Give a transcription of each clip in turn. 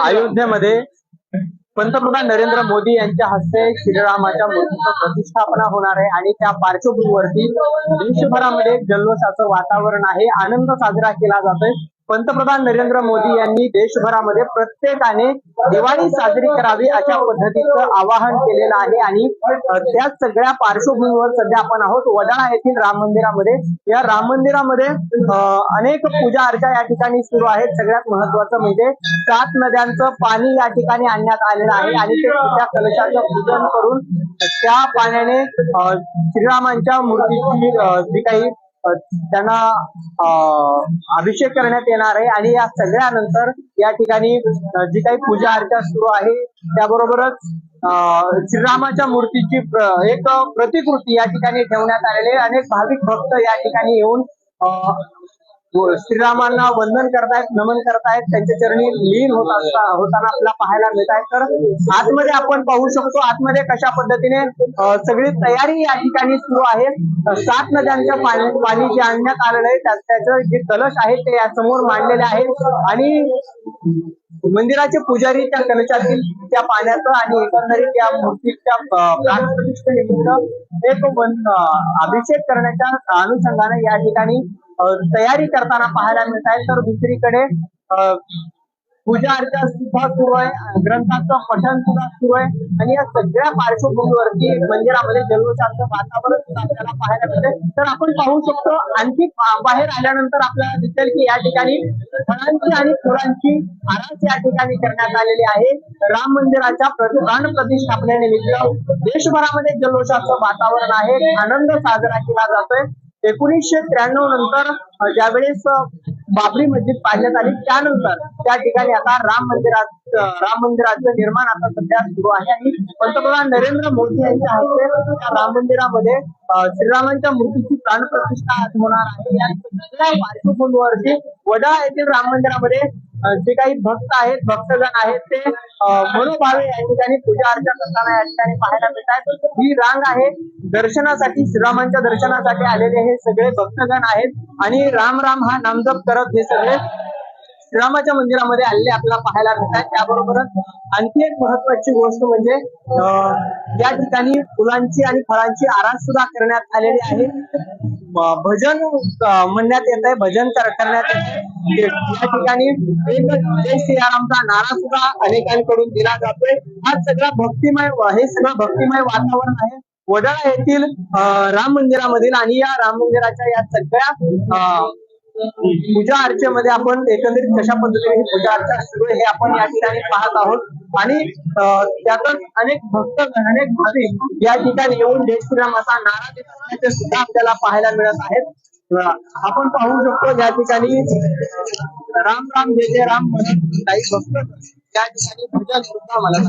अयोध्येमध्ये पंतप्रधान नरेंद्र मोदी यांच्या हस्ते श्रीरामाच्या मूर्तीचं प्रतिष्ठापना होणार आहे आणि त्या पार्श्वभूमीवरती देशभरामध्ये जल्लोषाचं वातावरण आहे. आनंद साजरा केला जातोय. पंतप्रधान नरेंद्र मोदी यांनी देशभरामध्ये प्रत्येकाने दिवाळी साजरी करावी अशा पद्धतीचं आवाहन केलेलं आहे. आणि त्या सगळ्या पार्श्वभूमीवर सध्या आपण आहोत. वडाळा येथील राम मंदिरामध्ये. या राम मंदिरामध्ये अनेक पूजा अर्चा या ठिकाणी सुरू आहेत. सगळ्यात महत्वाचं म्हणजे सात नद्यांचं पाणी या ठिकाणी आणण्यात आलेलं आहे. आणि ते त्या कलशाचं पूजन करून त्या पाण्याने श्रीरामांच्या मूर्तीची जी काही त्यांना अभिषेक करण्यात येणार आहे. आणि या सगळ्यानंतर या ठिकाणी जी काही पूजा अर्चा सुरू आहे त्याबरोबरच अ, श्रीरामाच्या मूर्तीची एक प्रतिकृती या ठिकाणी ठेवण्यात आलेली आहे. अनेक भाविक भक्त या ठिकाणी येऊन हो, श्रीरामांना वंदन करतायत नमन करतायत त्यांच्या चरणी लीन होत असता होताना आपल्याला पाहायला मिळत आहे तर आतमध्ये आपण पाहू शकतो आतमध्ये कशा पद्धतीने सगळी तयारी या ठिकाणी सुरू आहे. सात नद्यांचं पाणी पाणी जे आणण्यात आलेलं आहे त्याचं जे कलश आहे ते या समोर मांडलेले आहेत आणि मंदिराचे पुजारी त्या कलशातील त्या पाण्याचं आणि एकंदरीत त्या मूर्तीच्या प्राणप्रतिष्ठेनिमित्त एक अभिषेक करण्याच्या अनुषंगाने या ठिकाणी तयारी करताना पाहायला मिळत आहे तर दुसरीकडे पूजा अर्चा सुद्धा सुरू आहे. ग्रंथाचं पठण सुद्धा सुरू आहे. आणि या सगळ्या पार्श्वभूमीवरती म्हणजे मंदिरामध्ये जल्लोषाचं वातावरण सुद्धा आपल्याला पाहायला मिळते तर आपण पाहू शकतो आणखी बाहेर आल्यानंतर आपल्याला दिसेल की या ठिकाणी फळांची आणि फुलांची आरास या ठिकाणी करण्यात आलेली आहे. राम मंदिराच्या प्राण प्रतिष्ठापनेनिमित्त देशभरामध्ये जल्लोषाचं वातावरण आहे. आनंद साजरा केला जातोय. एकोणीसशे त्र्याण्णव नंतर ज्यावेळेस बाबरी मस्जिद पाडण्यात आली त्यानंतर त्या ठिकाणी आता राम मंदिरात राम मंदिराचं निर्माण आता सध्या सुरू आहे. आणि पंतप्रधान नरेंद्र मोदी यांच्या हस्ते त्या राम मंदिरामध्ये श्रीरामांच्या मूर्तीची प्राणप्रतिष्ठा आज होणार आहे. या सगळ्या पार्श्वभूमीवरती वडाळा येथील राम मंदिरामध्ये जे काही भक्त आहेत भक्तजण आहेत ते मनोभावे या ठिकाणी पूजा अर्चा करताना या ठिकाणी पाहायला मिळतात ही रांग आहे. दर्शनासाठी श्रीरामांच्या दर्शनासाठी आलेले हे सगळे भक्तगण आहेत. आणि राम राम हा नामजप करत हे सगळे श्रीरामाच्या मंदिरामध्ये आलेले आपल्याला पाहायला मिळतात त्याबरोबरच आणखी एक महत्वाची गोष्ट म्हणजे अं, या ठिकाणी फुलांची आणि फळांची आरास सुद्धा करण्यात आलेली आहे. भजन म्हणण्यात येत आहे भजन करण्यात म्हणजे या ठिकाणी एक जय श्रीरामचा नारा सुद्धा अनेकांकडून दिला जातोय. हा सगळा भक्तिमय हे सगळं भक्तिमय वातावरण आहे. वडाळा येथील राम मंदिरामधील आणि या राम मंदिराच्या या सगळ्या पूजा अर्चेमध्ये आपण एकंदरीत कशा पद्धतीने पूजा अर्चा सुरू आहे हे आपण या ठिकाणी पाहत आहोत. आणि त्यातच अनेक भक्त अनेक भाविक या ठिकाणी येऊन जय श्रीराम असा नारा देत असल्याचे सुद्धा आपल्याला पाहायला मिळत आहेत. आपण पाहू शकतो या ठिकाणी राम राम जय जय राम म्हणत काही भक्त त्या ठिकाणी पूजा सुद्धा मला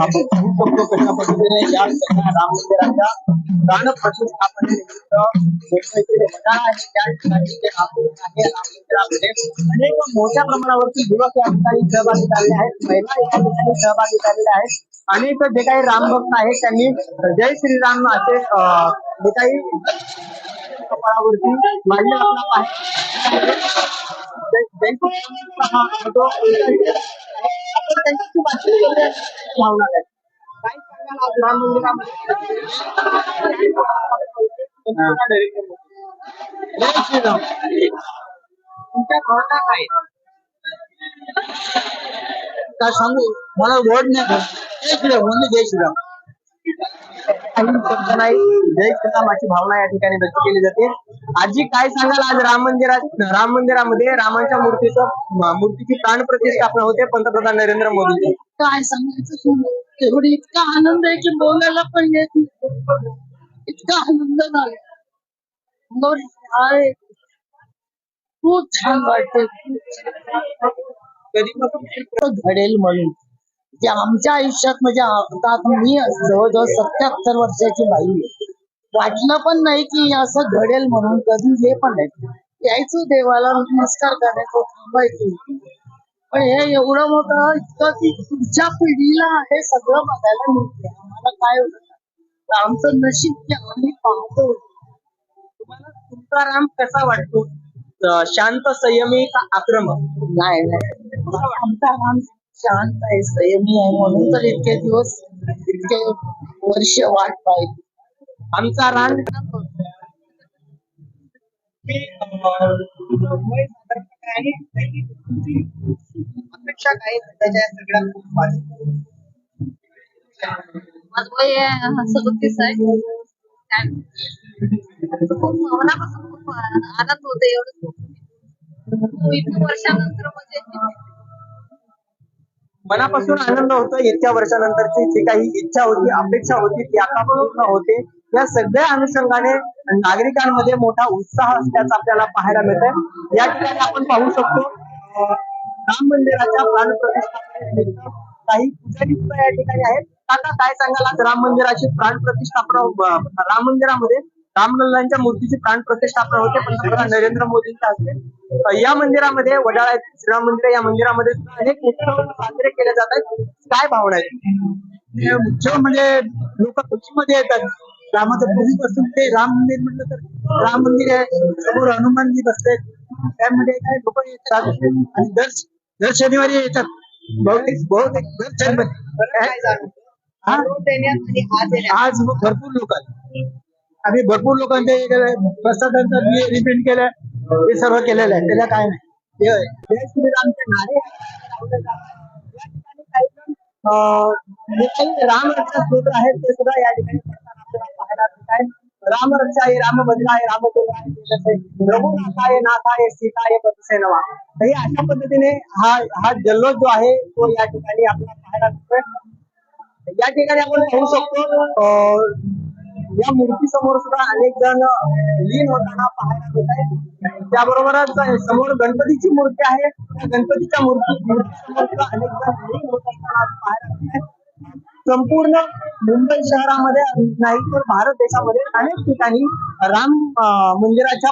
आपण पाहू शकतो कशा पद्धतीने या सगळ्या राम मंदिराच्या प्राण प्रतिष्ठापनेनिमित्त वेगवेगळे वडाळ आहेत त्या ठिकाणी जे राम आहे राम मंदिरामध्ये अनेक मोठ्या प्रमाणावरती युवक या ठिकाणी सहभागी झाले आहेत महिला या ठिकाणी सहभागी झालेल्या आहेत. अनेक जे काही रामभक्त आहेत त्यांनी जय श्रीराम असे जे काही कपाळावरती मांडले आपला आहे. जय श्रीराम. हा फोटो आपण त्यांच्याशी बातचीत करूया भावना काय काय सांगाल आज राम मंदिरामध्ये जय श्रीराम तुमच्या भावना काय काय सांगू मला वर्ड नाही भेटत. जय श्रीराम म्हणजे जय श्रीराम काही शब्द नाही. जय श्रीरामाची भावना या ठिकाणी व्यक्त केली जाते. आजी काय सांगाल? आज राम मंदिरात राम मंदिरामध्ये रामाच्या मूर्तीचं मूर्तीची प्राण प्रतिष्ठापना होते पंतप्रधान नरेंद्र मोदी काय सांगायचं तुम्ही एवढी इतका आनंद आहे की बोलायला पण येत इतका आनंद झाला. खूप छान वाटते कधीपासून? घडेल म्हणून. जे आमच्या आयुष्यात म्हणजे आता मी जवळजवळ सत्याहत्तर वर्षाची बाई आहे. वाटलं पण नाही की असं घडेल म्हणून कधी हे पण नाही. यायचो देवाला नमस्कार करायचो थांबायचो. पण हे एवढं मोठं इतकं की पुढच्या पिढीला हे सगळं बघायला मिळते आम्हाला काय होतं? आमचं नशीब की आम्ही पाहतो. तुम्हाला तुमचा राम कसा वाटतो? शांत संयमी का आक्रमक? नाही नाही. आमचा राम शांत आहे संयमी आहे. म्हणून तर इतके दिवस इतके वर्ष वाट पाहिली. आमचा रान? काही सगळ्या? माझं वय सदोतीस आहे. खूप मनापासून खूप आनंद होतो एवढं इतक्या वर्षानंतर म्हणजे मनापासून आनंद होतो. इतक्या वर्षानंतरची जी काही इच्छा होती अपेक्षा होती ती आता पूर्ण होते. या सगळ्या अनुषंगाने नागरिकांमध्ये मोठा उत्साह असल्याचं आपल्याला पाहायला मिळत आहे या ठिकाणी आपण पाहू शकतो राम मंदिराच्या प्राण काही पुजारी सुद्धा या ठिकाणी आहेत. काका काय सांगाल राम मंदिराची प्राण प्रतिष्ठापना राम मंदिरामध्ये? रामलल्लांच्या मूर्तीची प्राण प्रतिष्ठापना होते पंतप्रधान नरेंद्र मोदींच्या हस्ते. या मंदिरामध्ये वडाळा येथील श्रीराम मंदिर या मंदिरामध्ये अनेक उत्सव साजरे केले जात आहेत. काय भावना आहेत? उत्सव म्हणजे लोक खुशीमध्ये येतात. रामाचं पूर्वीपासून ते राम मंदिर म्हटलं तर राम मंदिर आहे. समोर हनुमानजी बसले त्यामध्ये काय लोक येतात? आणि दर दर शनिवारी येतात. बहुतेक बहुतेक दर शनिवारी? आज भरपूर लोक आले. आम्ही भरपूर लोकांचे प्रसादांचा रिपेंट केलं हे सर्व काही राम रक्षा ते आहे. राम राम भद्राय राम रघुनाथाय नाथाय पतसे नवा. हे अशा पद्धतीने हा हा जल्लोष जो आहे तो या ठिकाणी आपल्याला या ठिकाणी आपण पाहू शकतो या मूर्ती समोर सुद्धा अनेक जण लीन होताना पाहायला मिळत आहे त्याबरोबरच समोर गणपतीची मूर्ती आहे. त्या गणपतीच्या मूर्ती समोर सुद्धा अनेक जण लीन होत असताना पाहायला मिळत संपूर्ण मुंबई शहरामध्ये नाही तर भारत देशामध्ये अनेक ठिकाणी राम मंदिराच्या